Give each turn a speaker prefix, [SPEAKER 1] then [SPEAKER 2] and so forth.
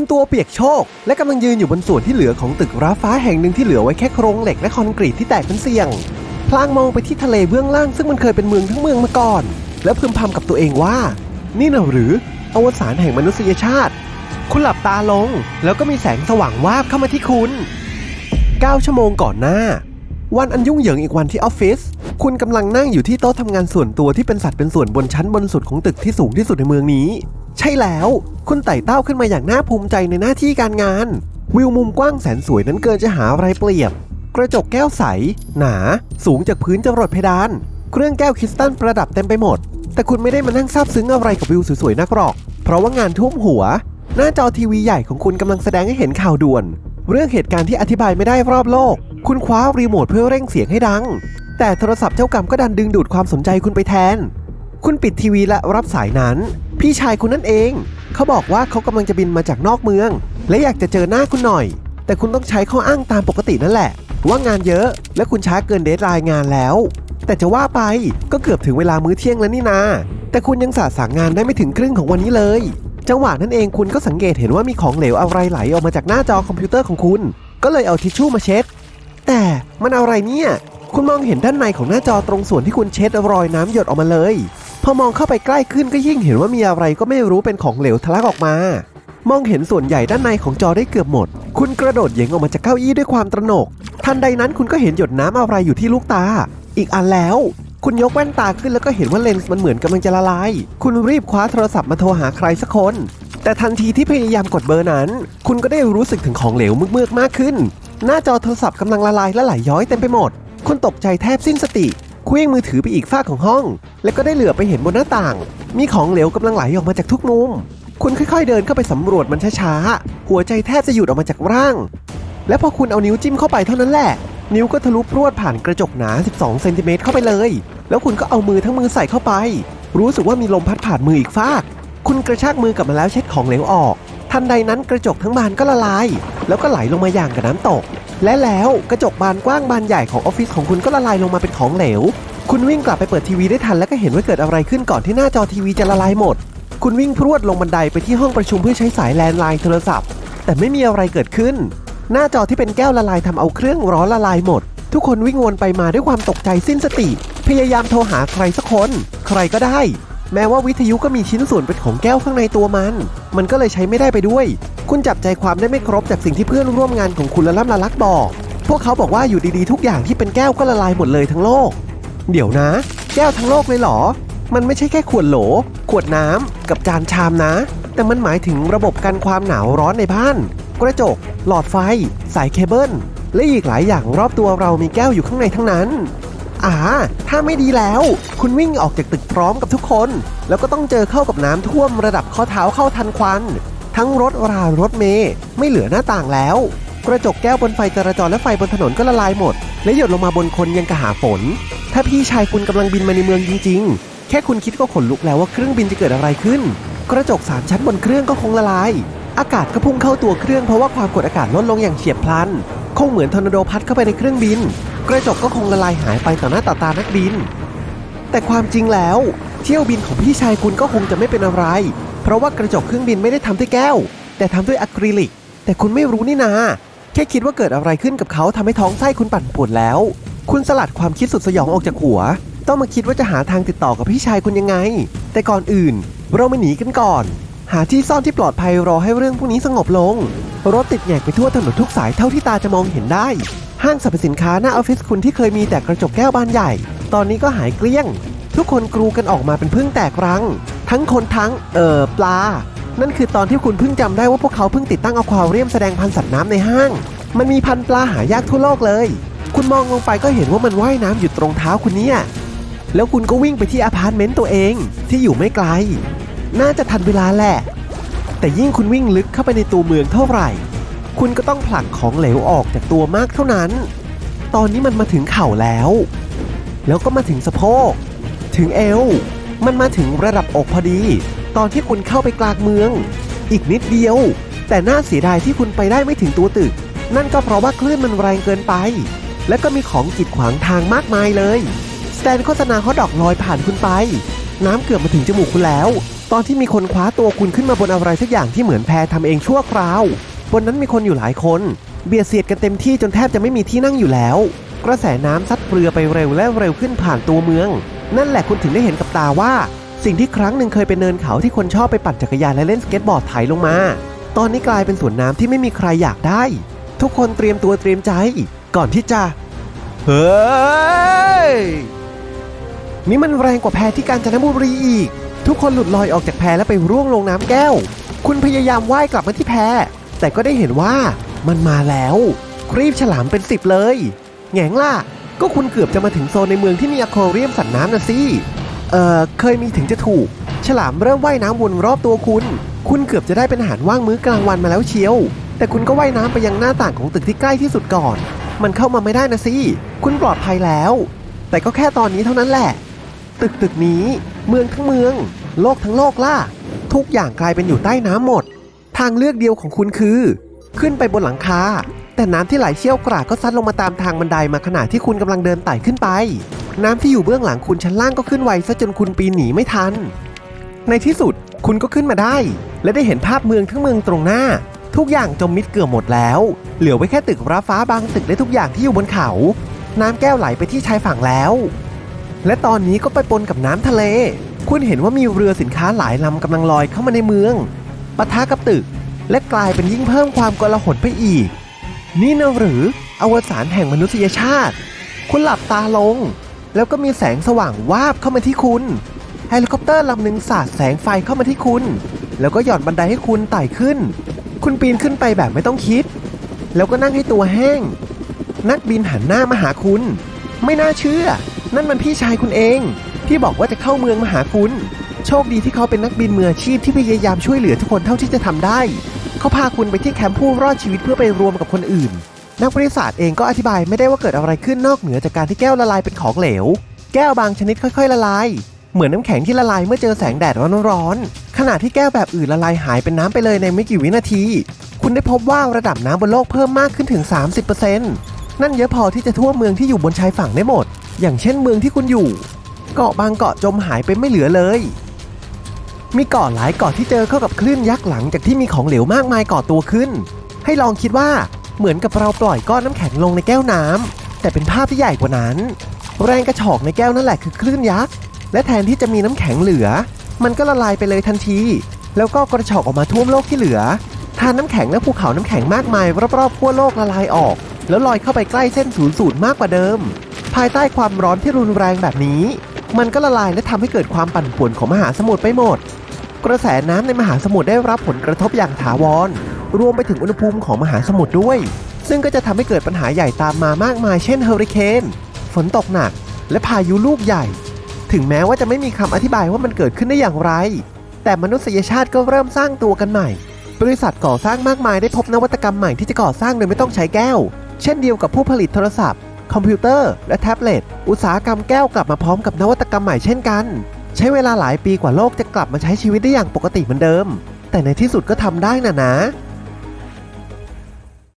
[SPEAKER 1] คุณตัวเปียกโชกและกำลังยืนอยู่บนส่วนที่เหลือของตึกร้าฟ้าแห่งหนึ่งที่เหลือไว้แค่โครงเหล็กและคอนกรีตที่แตกเป็นเสียง พลางมองไปที่ทะเลเบื้องล่างซึ่งมันเคยเป็นเมืองทั้งเมืองมาก่อน แล้วพึมพำกับตัวเองว่า นี่น่ะหรืออวสานแห่งมนุษยชาติ คุณหลับตาลง แล้วก็มีแสงสว่างวาบเข้ามาที่คุณ 9 ชั่วโมงก่อนหน้า วันอันยุ่งเหยิงอีกวันที่ออฟฟิศคุณกำลังนั่งอยู่ที่โต๊ะทำงานส่วนตัวที่เป็นสัตว์เป็นส่วนบนชั้นบนสุดของตึกที่สูงที่สุดในเมืองนี้ ใช่แล้ว คุณไต่เต้าขึ้นมาอย่างน่าภูมิใจในหน้าที่การงาน วิวมุมกว้างแสนสวยนั้นเกินจะหาอะไรเปรียบ กระจกแก้วใส หนา สูงจากพื้นจรดเพดาน เครื่องแก้วคริสตัลประดับเต็มไปหมด แต่คุณไม่ได้มานั่งซาบซึ้งอะไรกับวิวสวยๆนักหรอก เพราะว่างานท่วมหัว หน้าจอทีวีใหญ่ของคุณกำลังแสดงให้เห็นข่าวด่วน เรื่องเหตุการณ์ที่อธิบายไม่ได้รอบโลก คุณคว้ารีโมทเพื่อเร่งเสียงให้ดัง แต่โทรศัพท์เจ้ากรรมก็ดันดึงดูดความสนใจคุณไปแทน คุณปิดทีวีและรับสายนั้น พี่ชายคุณนั่นเอง เขาบอกว่าเขากำลังจะบินมาจากนอกเมือง และอยากจะเจอหน้าคุณหน่อย แต่คุณต้องใช้ข้ออ้างตามปกตินั่นแหละ ว่างานเยอะ และคุณช้าเกินเดทไลน์งานแล้ว แต่จะว่าไปก็เกือบถึงเวลามื้อเที่ยงแล้วนี่นา แต่คุณยังสาสางงานได้ไม่ถึงครึ่งของวันนี้เลย จังหวะนั้นเองคุณก็สังเกตเห็นว่ามีของเหลวอะไรไหลออกมาจากหน้าจอคอมพิวเตอร์ของคุณ ก็เลยเอาทิชชู่มาเช็ด แต่มันอะไรเนี่ย คุณมองเห็นด้านในของหน้าจอตรงส่วนที่คุณเช็ดรอยน้ำหยดออกมาเลย พอมองเข้าไปใกล้ขึ้นก็ยิ่งเห็นว่ามีอะไรก็ไม่รู้เป็นของเหลวทะลักออกมา มองเห็นส่วนใหญ่ด้านในของจอได้เกือบหมด คุณกระโดดเหยงออกมาจากเก้าอี้ด้วยความตระหนก ทันใดนั้นคุณก็เห็นหยดน้ำอะไรอยู่ที่ลูกตา อีกอันแล้ว คุณยกแว่นตาขึ้นแล้วก็เห็นว่าเลนส์มันเหมือนกำลังจะละลาย คุณรีบคว้าโทรศัพท์มาโทรหาใครสักคน แต่ทันทีที่พยายามกดเบอร์นั้น คุณก็ได้รู้สึกถึงของเหลวมือกๆมากขึ้น หน้าจอโทรศัพท์กำลังละลายและไหลย้อยเต็มไปหมด คุณตกใจแทบสิ้นสติ เคว้งมือถือไปอีกฝ้าของห้อง แล้วก็ได้เหลือไปเห็นบนหน้าต่าง มีของเหลวกำลังไหลออกมาจากทุกมุม คุณค่อยๆเดินเข้าไปสำรวจมันช้าๆ หัวใจแทบจะหยุดออกมาจากร่าง และพอคุณเอานิ้วจิ้มเข้าไปเท่านั้นแหละ นิ้วก็ทะลุพรวดผ่านกระจกหนา 12 เซนติเมตรเข้าไปเลย แล้วคุณก็เอามือทั้งมือใส่เข้าไป รู้สึกว่ามีลมพัดผ่านมืออีกฟาก คุณกระชากมือกลับมาแล้วเช็ดของเหลวออก ทันใดนั้นกระจกทั้งบานก็ละลาย แล้วก็ไหลลงมาอย่างกับน้ำตก และแล้วกระจกบานกว้างบานใหญ่ของออฟฟิศของคุณก็ละลายลงมาเป็นของเหลว คุณวิ่งกลับไปเปิดทีวีได้ทันแล้วก็เห็นว่าเกิดอะไรขึ้นก่อนที่หน้าจอทีวีจะละลายหมด คุณวิ่งพรวดลงบันไดไปที่ห้องประชุมเพื่อใช้สายแลนด์ไลน์โทรศัพท์ แต่ไม่มีอะไรเกิดขึ้น หน้าจอที่เป็นแก้วละลายทำเอาเครื่องร้อนละลายหมด ทุกคนวิ่งวนไปมาด้วยความตกใจสิ้นสติ พยายามโทรหาใครสักคน ใครก็ได้ แม้ว่าวิทยุก็มีชิ้นส่วนเป็นของแก้วข้างในตัวมัน มันก็เลยใช้ไม่ได้ไปด้วย คุณจับใจความได้ไม่ครบจากสิ่งที่เพื่อนร่วมงานของคุณละล่ำละลักบอก พวกเขาบอกว่าอยู่ดีๆทุกอย่างที่เป็นแก้วก็ละลายหมดเลยทั้งโลก เดี๋ยวนะ แก้วทั้งโลกเลยเหรอ มันไม่ใช่แค่ขวดโหล ขวดน้ำกับจานชามนะ แต่มันหมายถึงระบบกันความหนาวร้อนในบ้าน กระจก หลอดไฟ สายเคเบิล และอีกหลายอย่างรอบตัวเรามีแก้วอยู่ข้างในทั้งนั้นอ่าถ้าไม่ดีแล้ว คุณวิ่งออกจากตึกพร้อมกับทุกคน แล้วก็ต้องเจอเข้ากับน้ำท่วมระดับข้อเท้าเข้าทันควัน ทั้งรถรารถเมย์ไม่เหลือหน้าต่างแล้ว กระจกแก้วบนไฟจราจรและไฟบนถนนก็ละลายหมด และหยดลงมาบนคนยังกระหาฝน ถ้าพี่ชายคุณกำลังบินมาในเมืองจริง ๆ แค่คุณคิดก็ขนลุกแล้วว่าเครื่องบินจะเกิดอะไรขึ้น กระจกสามชั้นบนเครื่องก็คงละลาย อากาศก็พุ่งเข้าตัวเครื่องเพราะว่าความกดอากาศลดลงอย่างเฉียบพลัน คงเหมือนทอร์นาโดพัดเข้าไปในเครื่องบิน กระจกก็คงละลายหายไปต่อหน้าต่อตานักบิน แต่ความจริงแล้ว เที่ยวบินของพี่ชายคุณก็คงจะไม่เป็นอะไร ราะว่ากระจกเครื่องบินไม่ได้ทำด้วยแก้ว แต่ทำด้วยอะคริลิก แต่คุณไม่รู้นี่นา แค่คิดว่าเกิดอะไรขึ้นกับเขาทำให้ท้องไส้คุณปั่นป่วนแล้ว คุณสลัดความคิดสุดสยองออกจากหัว ต้องมาคิดว่าจะหาทางติดต่อกับพี่ชายคุณยังไง แต่ก่อนอื่น เรามาหนีกันก่อน หาที่ซ่อนที่ปลอดภัยรอให้เรื่องพวกนี้สงบลง รถติดแงกไปทั่วถนนทุกสายเท่าที่ตาจะมองเห็นได้ ห้างสรรพสินค้าหน้าออฟฟิศคุณที่เคยมีแต่กระจกแก้วบานใหญ่ ตอนนี้ก็หายเกลี้ยง ทุกคนกรูกันออกมาเป็นพึ่งแตกรัง ทั้งคนทั้งเอ่อปลา นั่นคือตอนที่คุณเพิ่งจำได้ว่าพวกเขาเพิ่งติดตั้งอควาเรียมแสดงพันธุ์สัตว์น้ำในห้าง มันมีพันธุ์ปลาหายากทั่วโลกเลย คุณมองลงไปก็เห็นว่ามันว่ายน้ำอยู่ตรงเท้าคุณเนี่ย แล้วคุณก็วิ่งไปที่อพาร์ตเมนต์ตัวเองที่อยู่ไม่ไกล น่าจะทันเวลาแหละ แต่ยิ่งคุณวิ่งลึกเข้าไปในตัวเมืองเท่าไหร่ คุณก็ต้องผลักของเหลวออกจากตัวมากเท่านั้น ตอนนี้มันมาถึงเข่าแล้ว แล้วก็มาถึงสะโพก ถึงเอว มันมาถึงระดับอกพอดี ตอนที่คุณเข้าไปกลางเมือง อีกนิดเดียว แต่น่าเสียดายที่คุณไปได้ไม่ถึงตัวตึก นั่นก็เพราะว่าคลื่นมันแรงเกินไป และก็มีของกีดขวางทางมากมายเลยสแตนโฆษณาฮอตดอกลอยผ่านคุณไป น้ำเกือบมาถึงจมูกคุณแล้ว ตอนที่มีคนคว้าตัวคุณขึ้นมาบนอะไรสักอย่างที่เหมือนแพทำเองชั่วคราว บนนั้นมีคนอยู่หลายคน เบียดเสียดกันเต็มที่จนแทบจะไม่มีที่นั่งอยู่แล้ว กระแสน้ำซัดเรือไปเร็วและเร็วขึ้นผ่านตัวเมือง นั่นแหละคุณถึงได้เห็นกับตาว่า สิ่งที่ครั้งหนึ่งเคยเป็นเนินเขาที่คนชอบไปปั่นจักรยานและเล่นสเก็ตบอร์ดไถลงมา ตอนนี้กลายเป็นสวนน้ำที่ไม่มีใครอยากได้ ทุกคนเตรียมตัวเตรียมใจ ก่อนที่จะ เฮ้ย นี่มันแรงกว่าแพที่กาญจนบุรีอีก ทุกคนหลุดลอยออกจากแพและไปร่วงลงน้ำแก้ว คุณพยายามว่ายกลับมาที่แพ แต่ก็ได้เห็นว่ามันมาแล้ว ครีบฉลามเป็นสิบเลยแหงล่ะ ก็คุณเกือบจะมาถึงโซนในเมืองที่มีอะควาเรียมสัตว์น้ำนะสิ เอ่อ เคยมีถึงจะถูก ฉลามเริ่มว่ายน้ำวนรอบตัวคุณ คุณเกือบจะได้เป็นอาหารว่างมื้อกลางวันมาแล้วเชียว แต่คุณก็ว่ายน้ำไปยังหน้าต่างของตึกที่ใกล้ที่สุดก่อน มันเข้ามาไม่ได้นะสิ คุณปลอดภัยแล้ว แต่ก็แค่ตอนนี้เท่านั้นแหละ ตึกตึกนี้ เมืองทั้งเมือง โลกทั้งโลกล่ะ ทุกอย่างกลายเป็นอยู่ใต้น้ำหมด ทางเลือกเดียวของคุณคือ ขึ้นไปบนหลังคา แต่น้ำที่ไหลเชี่ยวกรากก็ซัดลงมาตามทางบันไดมาขณะที่คุณกำลังเดินไต่ขึ้นไป น้ำที่อยู่เบื้องหลังคุณชั้นล่างก็ขึ้นไวซะจนคุณปีนหนีไม่ทัน ในที่สุดคุณก็ขึ้นมาได้ และได้เห็นภาพเมืองทั้งเมืองตรงหน้า ทุกอย่างจมมิดเกือบหมดแล้ว เหลือไว้แค่ตึกร้าฟ้าบางตึกและทุกอย่างที่อยู่บนเขา น้ำแก้วไหลไปที่ชายฝั่งแล้ว และตอนนี้ก็ไปปนกับน้ำทะเล คุณเห็นว่ามีเรือสินค้าหลายลำกำลังลอยเข้ามาในเมืองปะทะกับตึกและกลายเป็นยิ่งเพิ่มความกลาหนไปอีก นี่นะหรืออวสานแห่งมนุษยชาติ คุณหลับตาลง แล้วก็มีแสงสว่างวาบเข้ามาที่คุณเฮลิคอปเตอร์ลำหนึ่งสาดแสงไฟเข้ามาที่คุณ แล้วก็หย่อนบันไดให้คุณไต่ขึ้น คุณปีนขึ้นไปแบบไม่ต้องคิด แล้วก็นั่งให้ตัวแห้ง นักบินหันหน้ามาหาคุณ ไม่น่าเชื่อ นั่นมันพี่ชายคุณเอง ที่บอกว่าจะเข้าเมืองมาหาคุณ โชคดีที่เขาเป็นนักบินมืออาชีพที่พยายามช่วยเหลือทุกคนเท่าที่จะทำได้ เขาพาคุณไปที่แคมป์ผู้รอดชีวิตเพื่อไปรวมกับคนอื่น นักวิทยาศาสตร์เองก็อธิบายไม่ได้ว่าเกิดอะไรขึ้นนอกเหนือจากการที่แก้วละลายเป็นของเหลว แก้วบางชนิดค่อยๆ ละลาย เหมือนน้ำแข็งที่ละลายเมื่อเจอแสงแดดร้อนๆขณะที่แก้วแบบอื่นละลายหายเป็นน้ำไปเลยในไม่กี่วินาที คุณได้พบว่าระดับน้ำบนโลกเพิ่มมากขึ้นถึง 30%นั่นเยอะพอที่จะท่วมเมืองที่อยู่บนชายฝั่งได้หมด อย่างเช่นเมืองที่คุณอยู่ เกาะบางเกาะจมหายไปไม่เหลือเลย มีเกาะหลายเกาะที่เจอเข้ากับคลื่นยักษ์หลังจากที่มีของเหลวมากมายก่อตัวขึ้น ให้ลองคิดว่าเหมือนกับเราปล่อยก้อนน้ำแข็งลงในแก้วน้ำแต่เป็นภาพที่ใหญ่กว่านั้น แรงกระชอกในแก้วนั่นแหละคือคลื่นยักษ์และแทนที่จะมีน้ำแข็งเหลือ มันก็ละลายไปเลยทันที แล้วก็กระชอกออกมาท่วมโลกที่เหลือทานน้ำแข็งและภูเขาน้ำแข็งมากมายรอบๆขั้วโลกละลายออก แล้วลอยเข้าไปใกล้เส้นศูนย์สูตรมากกว่าเดิม ภายใต้ความร้อนที่รุนแรงแบบนี้ มันก็ละลายและทำให้เกิดความปั่นป่วนของมหาสมุทรไปหมด กระแสน้ำในมหาสมุทรได้รับผลกระทบอย่างถาวร รวมไปถึงอุณหภูมิของมหาสมุทรด้วย ซึ่งก็จะทำให้เกิดปัญหาใหญ่ตามมามากมายเช่นเฮอริเคนฝนตกหนัก และพายุลูกใหญ่ ถึงแม้ว่าจะไม่มีคำอธิบายว่ามันเกิดขึ้นได้อย่างไร แต่มนุษยชาติก็เริ่มสร้างตัวกันใหม่ บริษัทก่อสร้างมากมายได้พบนวัตกรรมใหม่ที่จะก่อสร้างโดยไม่ต้องใช้แก้ว เช่นเดียวกับผู้ผลิตโทรศัพท์ คอมพิวเตอร์ และแท็บเล็ตอุตสาหกรรมแก้วกลับมาพร้อมกับนวัตกรรมใหม่เช่นกัน ใช้เวลาหลายปีกว่าโลกจะกลับมาใช้ชีวิตได้อย่างปกติเหมือนเดิม แต่ในที่สุดก็ทำได้นะนะ